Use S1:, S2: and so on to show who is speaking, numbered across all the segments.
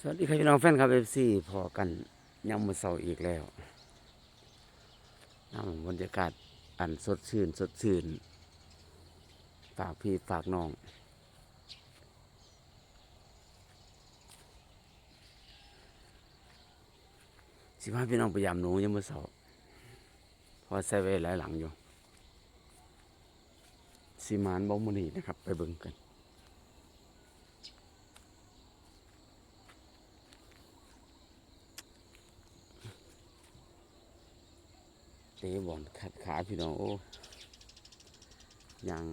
S1: สวัสดีครับพี่น้องแฟนครับเอฟซีพอกันยามมือเสาร์อีกแล้วน้ำบรรยากาศอันสดชื่น สดชื่น ฝากพี่ฝากน้องสิพาพี่น้องพยายามหนูยามมือเสาร์เพอใส่ไว้หลายหลังอยู่สีมานบอมุนีนะครับ ไปเบิ่งกัน เตะบอลขัดขาพี่น้องโอ้ยัง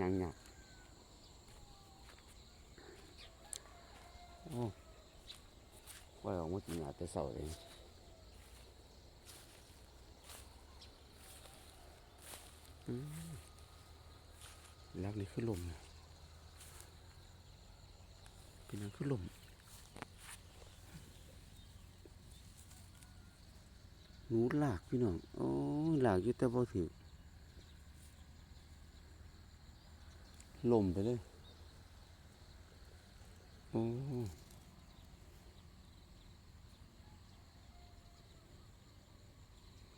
S1: ยังหยักโอ้ว่าออกมากินหยาแต่เสาเองลักนี่คือลมนะเป็นนังคือลม หนูหลากพี่น้อง โอ้หลากอยู่แต่บ่ถือลมไปเลย โอ้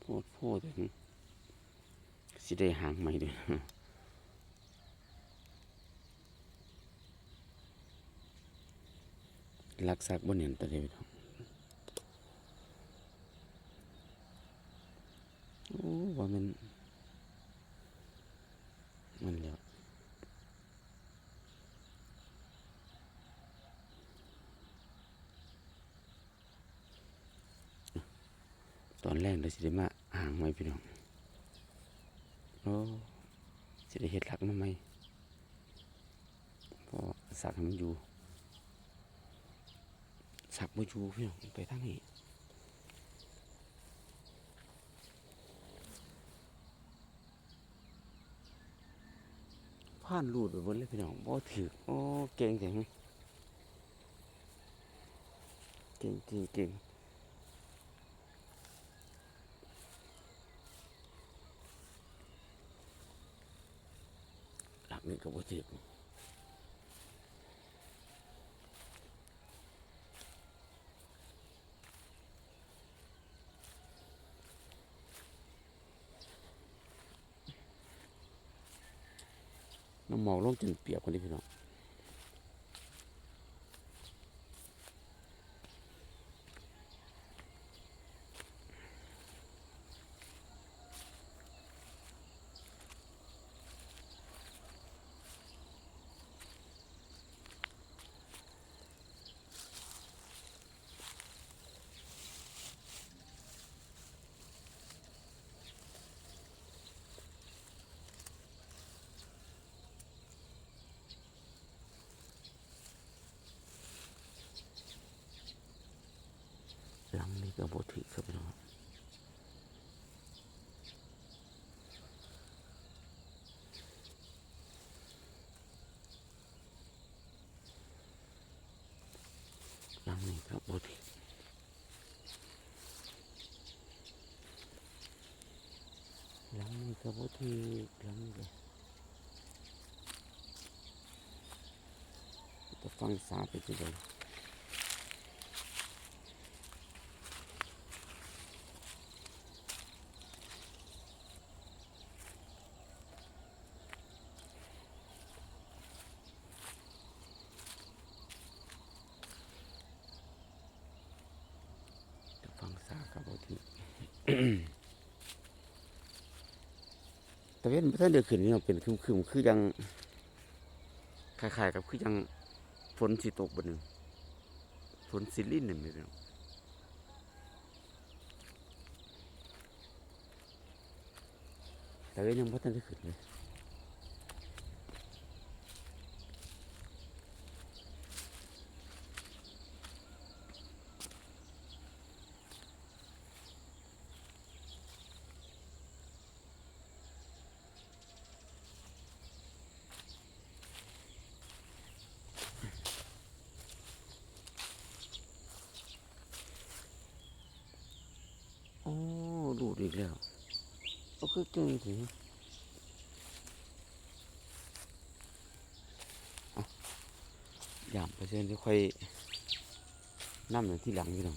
S1: โพดโพดแต่นี่สิได้หางใหม่ด้วยลักซักบ่เนียนตะเดียวพี่น้อง โอ้ ว่ามันมันแล้วตอนแรกเราสิได้มาห่างไว้พี่น้องโอ้สิได้เฮ็ดหลักมาไหมพอสักให้มันอยู่สักบ่อยู่พี่น้องไปทางนี้ ผ่านรูดไปบนเลยพี่น้องบ่ถือโอ้เก่งจังเก่งจริงเก่งหลักนี้ก็บ่ถือ น้ำหมอกลงจนเปียกคนนี้พี่น้อง หลังนี้ก็บ่ถือครับพี่น้องลังนี้ก็บ่ถือลังนี้ก็บ่ถือลังนี้ก็จะฟังสาไปจุดเดียว จะฟังสาครับว่าที่ แต่เว้นท่านเดือขึ้นนี่เราเป็นคึมๆคือยังคล้ายๆกับคือยังฝนสิตกบนหนึ่งฝนสิลิ่นหนึ่งเลยเนาะแต่เว้นยังพ่ท่านเด้ขึ้นเลยโอ้ ดอีกแล้วก็คือเก่งถึงยามเปอร์เซ็นต์ที่ค่อยน้ำหนึ่ที่หลังพี่น้อง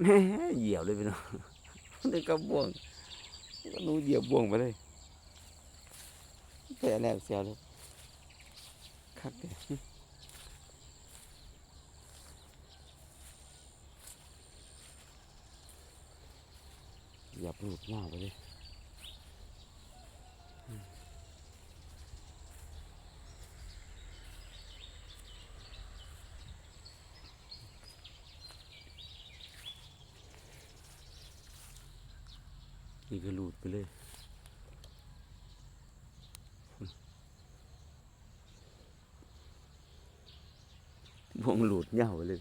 S1: แม่เหยียบเลยพี่น้องได้กระบวงก็นูเหยียบบวงไปเลยแต่แรกเสียวเลยคักเลย ยียบหลุดหน้าไปเลยนี่ก็หลุดไปเลยบวงหลุดเหย่าไปเลย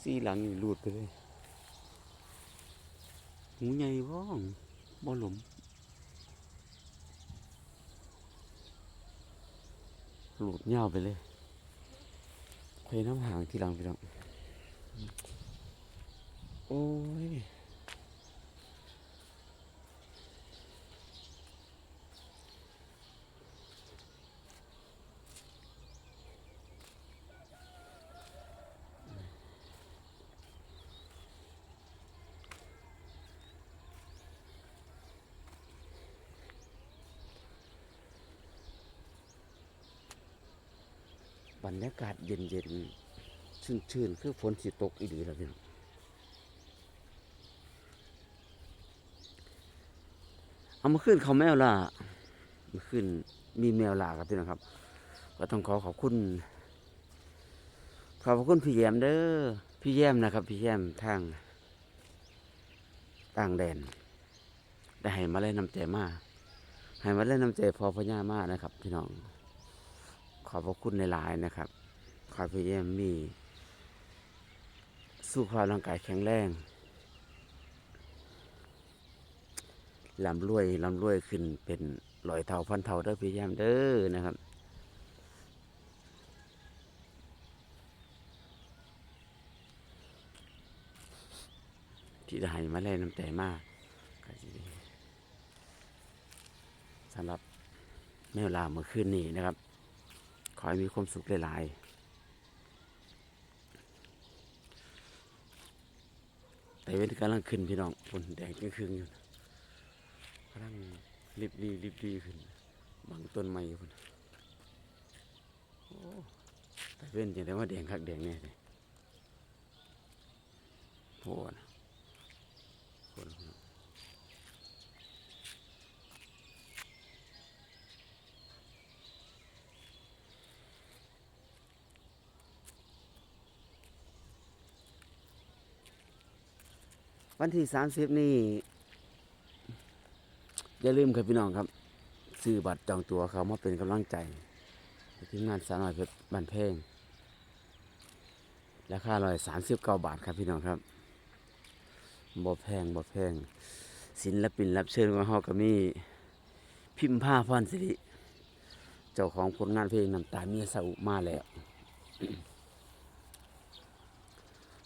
S1: ซี่หลังนี่หลุดไปเลย หูใหญ่บ้องบ่หลมหลุดเงาไปเลยเพน้ำหางที่หลังไปแล้วโอ้ย บรรยากาศเย็นเย็นชื่นชื่นคือฝนสิตกอีดีแล้วพี่น้องเอามาขึ้นเขาแมวล่ะมาขึ้นมีแมวล่าครับพี่น้องครับ ก็ต้องขอขอบคุณ ขอบคุณพี่แยมเด้อพี่แยมนะครับ พี่แยมทางต่างแดน ได้ให้มาเล่นน้ำใจมาให้มาเล่นน้ำใจพอพญามานะครับ พี่น้อง ขอบพระคุณในหลายๆนะครับขอพี่แยมมีสู้ความร่างกายแข็งแรงลำรวยลำรวยขึ้นเป็นร้อยเท่าพันเท่าเด้อพี่แยมเด้อนะครับ ที่ได้มาแล่น้ำใจมากสำหรับแมวลาเมื่อคืนนี้นะครับ ขอให้มีความสุขหลายๆแต่เว้นกำลังขึ้นพี่น้องฝนแดงครึ่งอยู่กำลังรีบรีรีบรีขึ้นบางต้นไม้อยู่พุ่นโอ้แต่เว้นอย่างไรว่าแดงคักแดงแน่เลยโหนะโหนะพี่น้อง วันที่สามสิบนี่อย่าลืมครับพี่น้องครับ ซื้อบัตรจองตัวเขามาเป็นกำลังใจทีมงานสาวน้อยเพชรบันเพงราคาร้อยสามสิบเก้าบาทครับพี่น้องครับบ่แพงบ่แพง ศิลปินรับเชิญของเฮาก็มีพิมพ์ผ้าพรสิริเจ้าของผลงานเพลงน้ำตาเมียสาอุมาแล้ว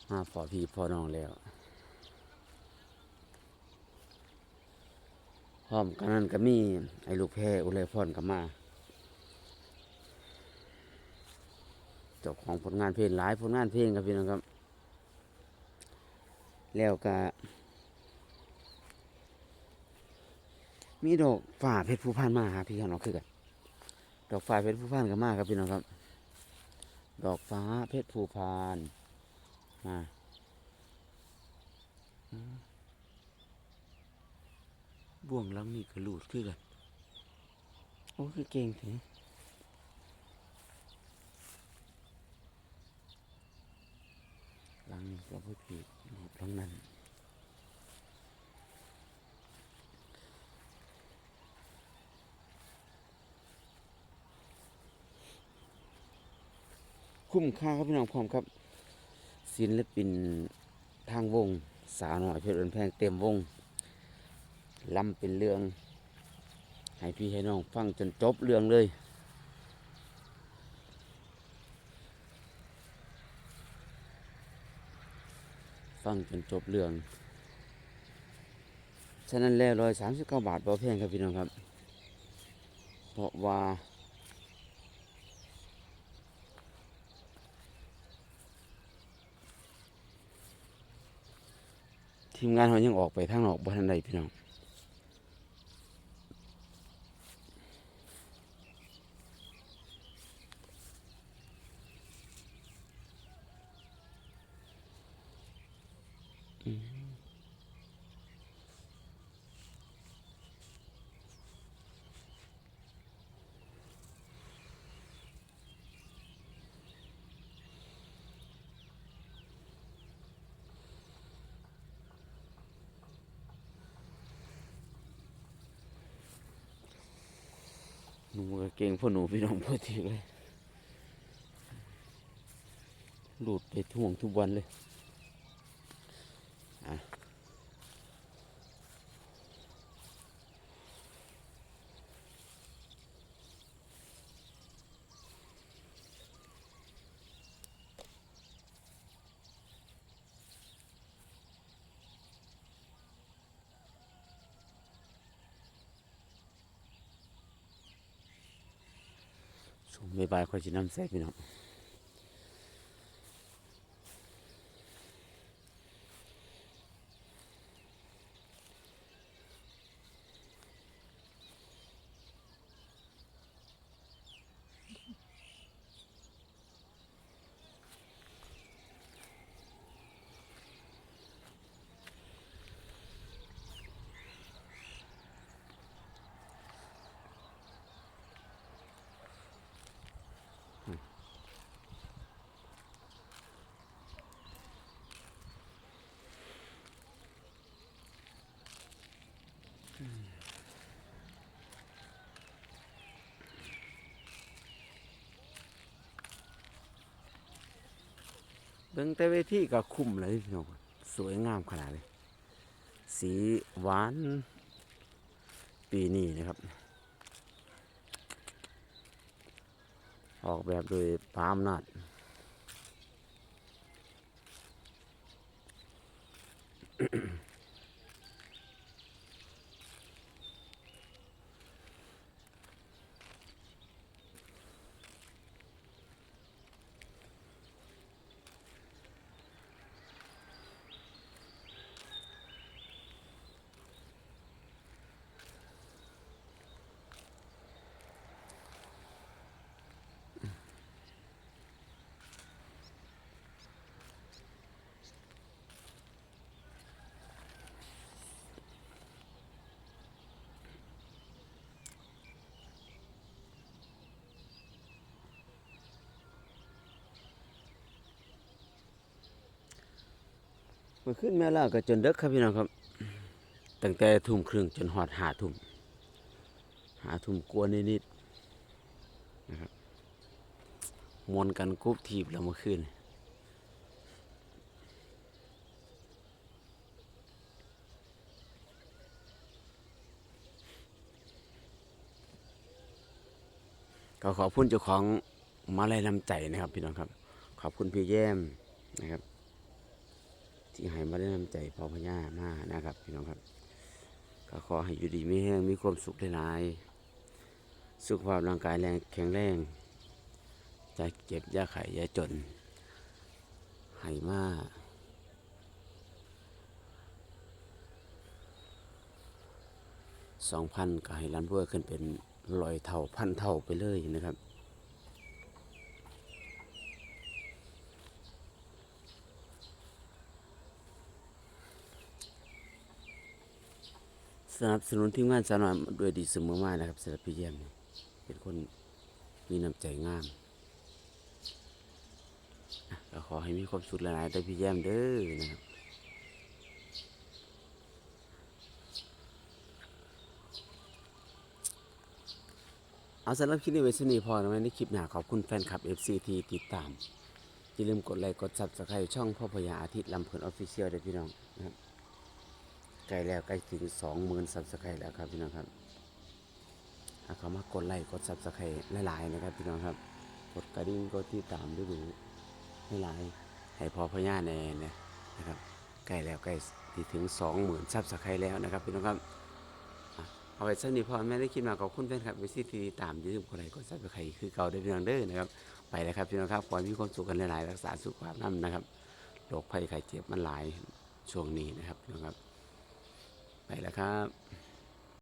S1: มาพอพี่พอน้องแล้ว ร้อมกันนั้นก็มีไอ้ลูกแพรอุไรพรก็มาเจ้าของผลงานเพลงหลายผลงานเพลงครับพี่น้องครับ แล้วก็มีดอกฝ่าเพชรผู้พันมาหาพี่น้องคือกันดอกฝ่าเพชรผู้พันก็มาครับพี่น้องครับ ดอกฟ้าเพชรผู้พานมา บ่วงหลังนี่ก็หลุดคือกัน โอ้คือเก่งถึงหลังนี่ก็พูดผิดหลุดหลังนั้นคุ้มค่าครับพี่น้องพร้อมครับศิลปินทางวง สาวหน่อยเพชรเอินแพงเต็มวง ลำเป็นเรื่อง ให้พี่ให้น้องฟังจนจบเรื่องเลย ฟังจนจบเรื่อง ฉะนั้นแล้วร้อยสามสิบเก้าบาทบ่แพงครับพี่น้องครับ เพราะว่าทีมงานเขายังออกไปทางนอกบ่ทันใดพี่น้อง หนูเก่งพ่อหนูพี่น้องพ่อทีเลยหลุดไปท่วงทุกวันเลย อะ บายบายคอยชินน้ำใส่พี่น้อง เบื้องแต่เวทีก็คุ้มเลยพี่น้องสวยงามขนาดเลย สีหวานปีนี้นะครับ ออกแบบโดยปามนาจเมื่ อขึ้นแม่ล่าก็จนเด็กครับพี่น้องครับ ตั้งแต่ทุ่มครึ่งจนหอดหาทุ่มหาทุ่มกลัวนนิดๆนะครับมวนกันกุ๊บทีบแล้วเมื่อคืนก็ขอบคุณเจ้าของมาลัยน้ำใจนะครับ พี่น้องครับ ขอบคุณพี่แย้มนะครับ ที่ให้มาได้นำใจพ่อพญามานะครับพี่น้องครับก็ขอให้อยู่ดีมีแห้งมีความสุขหลายสุขภาพร่างกายแรงแข็งแรงใจเจ็บยาไข่ยาจนให้มาสองพันก็ให้ร้านรวยขึ้นเป็นร้อยเท่าพันเท่าไปเลยนะครับ สนับสนุนทีมงานสาวน้อยด้วยดีเสมอมานะครับสำหรับพี่เยี่ยมนี่เป็นคนมีน้ำใจงามก็ขอให้มีความสุขหลายๆได้พี่แย้มเด้อนะครับเอาสำหรับคลิปนี้ไว้สนีพอนะไว้ในคลิปหน้าขอบคุณแฟนคลับ FC ที่ติดตามอย่าลืมกดไลค์กด Subscribe ช่องพ่อพญาอาทิตย์ลำเพลินออฟฟิเชียลด้วยพี่น้องนะครับ ล้แล้วใกล้ถึงสองหมื่นซับสไครต์แล้วครับพี่น้องครับถ้าเขามากดไลค์กดซับสไครต์หลายๆนะครับพี่น้องครับ กดกระดิ่งกดที่ตามดูดูหลายๆให้พอพญาแน่นะนะครับใกล้แล้วใกล้ที่ถึงสองหมื่นซับสไครต์แล้วนะครับพี่น้องครับเอาไว้สนิทพ่อแม่ได้คิดมาขอบคุณแฟนคลับไปที่ติดตามยืมคนไหนกดซับสไครต์คือเก่าได้พียงเด้อนะครับไปแล้วครับพี่น้องครับขอให้มีความสุขกันหลายๆรักษาสุขภาพน้ำนะครับโรคภัยไข้เจ็บมันหลายช่วงนี้นะครับพี่น้องครับ ไปแล้วครับ